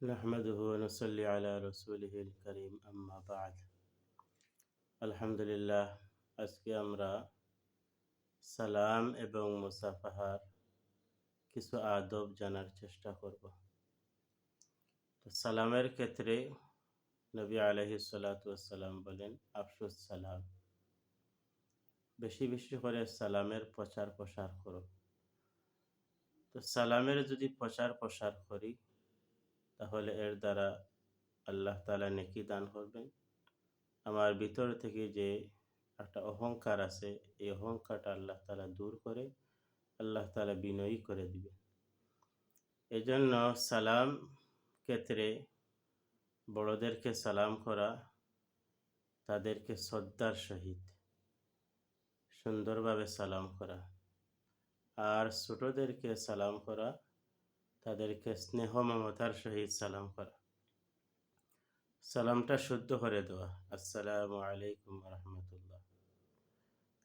نحمده ونصلي على رسوله الكريم أما بعد আলহামদুলিল্লাহ আজকে আমরা সালাম এবং মুসাফাহার কিছু আদব জানার চেষ্টা করব তো সালামের ক্ষেত্রে নবী আলহি সালাতাম বলেন আফসুস সালাম বেশি বেশি করে সালামের প্রচার প্রসার করো তো সালামের যদি প্রচার প্রসার করি তাহলে এর দ্বারা আল্লাহ তালা নেকি দান করবেন। আমার ভিতর থেকে যে একটা অহংকার আছে, এই অহংকারটা আল্লাহ তালা দূর করে, আল্লাহ তালা বিনয়ী করে দিবে এজন্য সালাম ক্ষেত্রে বড়দেরকে সালাম করা, তাদেরকে শ্রদ্ধার সহিত সুন্দরভাবে সালাম করা, আর ছোটদেরকে সালাম করা তাদেরকে স্নেহ মমতার সহিত সালাম করা। সালামটা শুদ্ধ করে দেওয়া। আসসালামু আলাইকুম রহমতুল্লাহ।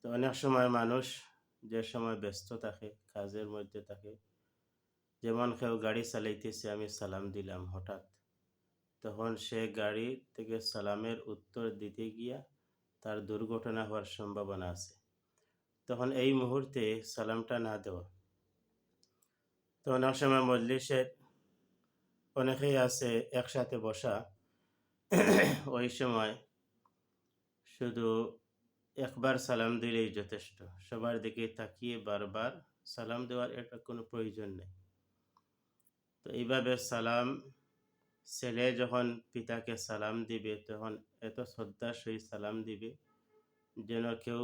তো অনেক সময় মানুষ যে সময় ব্যস্ত থাকে, কাজের মধ্যে থাকে, যেমন কেউ গাড়ি চালাইতেছে, আমি সালাম দিলাম হঠাৎ। তখন সে গাড়ি থেকে সালামের উত্তর দিতে গিয়া তার দুর্ঘটনা হওয়ার সম্ভাবনা আছে। তখন এই মুহূর্তে সালামটা না দেওয়া তো অনেক সময় মজলিসের অনেকেই আছে একসাথে বসা ওই সময় শুধু একবার সালাম দিলেই যথেষ্ট। সবার দিকে তাকিয়ে বারবার সালাম দেওয়ার এটা কোনো প্রয়োজন নেই। তো এইভাবে সালাম, ছেলে যখন পিতাকে সালাম দিবে, তখন এত শ্রদ্ধার সহিত সালাম দিবে যেন কেউ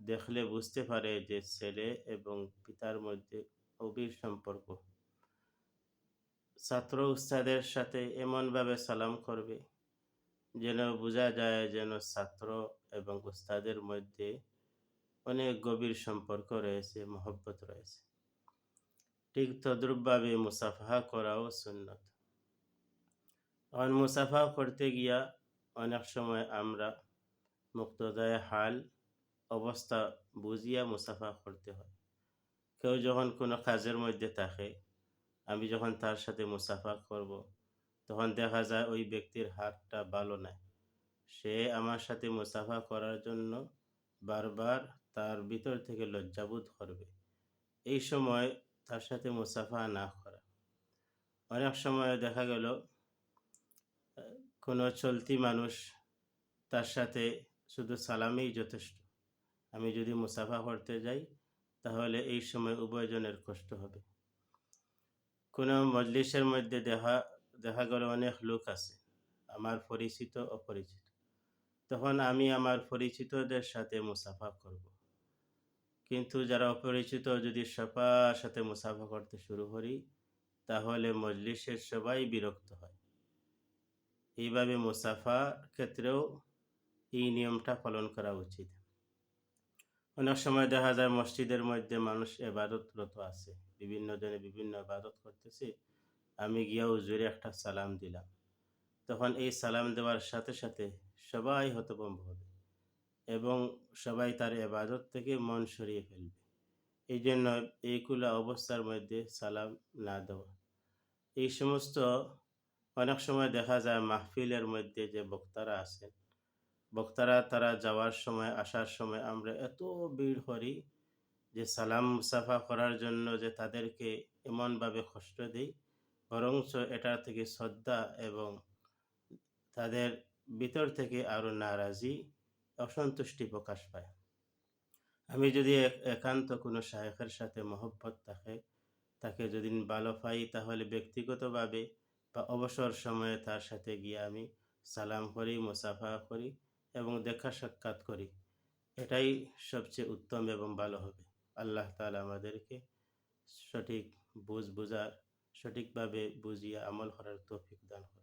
দেখলে বুঝতে পারে যে ছেলে এবং পিতার মধ্যে গভীর সম্পর্ক। ছাত্র উস্তাদের সাথে এমনভাবে সালাম করবে, যেন বোঝা যায় যেন ছাত্র এবং উস্তাদের মধ্যে অনেক গভীর সম্পর্ক রয়েছে, মহব্বত রয়েছে। ঠিক তদ্রুপভাবে মুসাফাহা করাও সুন্নত। কারণ মুসাফা করতে গিয়া অনেক সময় আমরা মুক্তদায় হাল, অবস্থা বুঝিয়া মুসাফা করতে হয়। কেউ যখন কোনো কাজের মধ্যে থাকে, আমি যখন তার সাথে মুসাফা করব। তখন দেখা যায় ওই ব্যক্তির হাতটা ভালো নাই। সে আমার সাথে মুসাফা করার জন্য বারবার তার ভিতর থেকে লজ্জাবোধ করবে। এই সময় তার সাথে মুসাফা না করা। অনেক সময় দেখা গেল, কোনো চলতি মানুষ তার সাথে শুধু সালামেই যথেষ্ট। আমি যদি মুসাফা করতে যাই তাহলে এই সময় উভয়জনের কষ্ট হবে। কোনো মজলিসের মধ্যে দেখা দেখা গেল অনেক লোক আছে, আমার পরিচিত, অপরিচিত। তখন আমি আমার পরিচিতদের সাথে মুসাফা করব। কিন্তু যারা অপরিচিত, যদি সবার সাথে মুসাফা করতে শুরু করি, তাহলে মজলিসের সবাই বিরক্ত হয়। এইভাবে মুসাফা ক্ষেত্রেও এই নিয়মটা পালন করা উচিত। অনেক সময় দেখা যায় মসজিদের মধ্যে মানুষ এবাদতরত আছে। বিভিন্ন জনে বিভিন্ন আবাদত করতেছে। আমি গিয়া উজুরে একটা সালাম দিলাম। তখন এই সালাম দেওয়ার সাথে সাথে সবাই হতভম্ব হবে এবং সবাই তার এবাদত থেকে মন সরিয়ে ফেলবে। এই জন্য এইগুলো অবস্থার মধ্যে সালাম না দেওয়া। এই সমস্ত অনেক সময় দেখা যায় মাহফিলের মধ্যে যে বক্তারা আছেন বক্তারা তারা যাওয়ার সময়, আসার সময় আমরা এত ভিড় করি যে সালাম মুসাফা করার জন্য যে তাদেরকে এমনভাবে কষ্ট দিই। বরঞ্চ এটা থেকে শ্রদ্ধা এবং তাদের ভিতর থেকে আরও নারাজি, অসন্তুষ্টি প্রকাশ পায়। আমি যদি একান্ত কোনো শায়কের সাথে মহব্বত থাকে, তাকে যদি ভালো পাই, তাহলে ব্যক্তিগতভাবে বা অবসর সময়ে তার সাথে গিয়ে আমি সালাম করি, মুসাফা করি। এবং দেখা সাক্ষাৎ করি। এটাই সবচেয়ে উত্তম এবং ভালো হবে। আল্লাহ তালা আমাদেরকে সঠিক বুঝ বুঝার, সঠিকভাবে বুঝিয়ে আমল করার তৌফিক দান করে